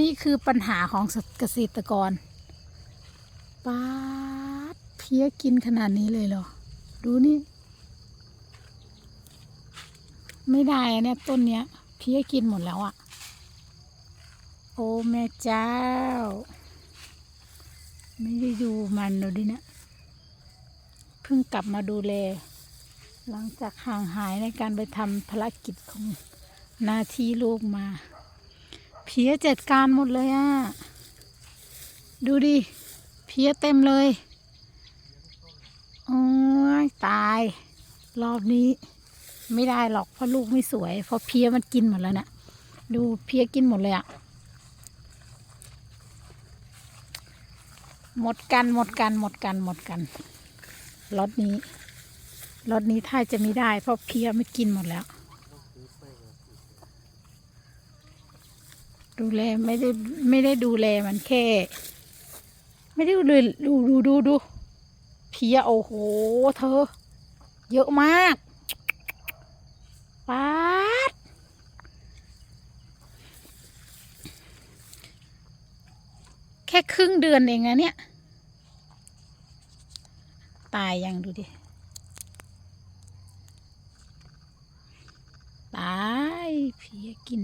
นี่คือปัญหาของเกษตรกรป้าดเพี้ยกินขนาดนี้เลยเหรอ ดูนี่ ไม่ได้อะเนี่ยต้นเนี้ย เพี้ยกินหมดแล้วอะโอ้แม่เจ้า ไม่ได้ดูมันดูดิเนี่ยเพิ่งกลับมาดูแล หลังจากห่างหายในการไปทำภารกิจของหน้าที่ลูกมา เพี้ยจัดการหมดเลยอะดูดิ เพี้ยเต็มเลย โอ้ยตาย รอบนี้ ไม่ได้หรอกเพราะลูกไม่สวย เพราะเพี้ยมันกินหมดแล้วนะ่ะ ดูเพี้ยกินหมดเลยอะ หมดกันหมดกันหมดกันหมดกันรถนี้รถนี้ถ้าจะไม่ได้ เพราะเพี้ยไม่กินหมดแล้ว ดูแลไม่ได้ไม่ได้ดูแลมันแค่ ไม่ได้ดูดูดูดูดูเพียโอ้โห เธอ เยอะมากป๊าดแค่ครึ่งเดือนเองนะเนี่ย ตายยังดูดิตายเพียกิน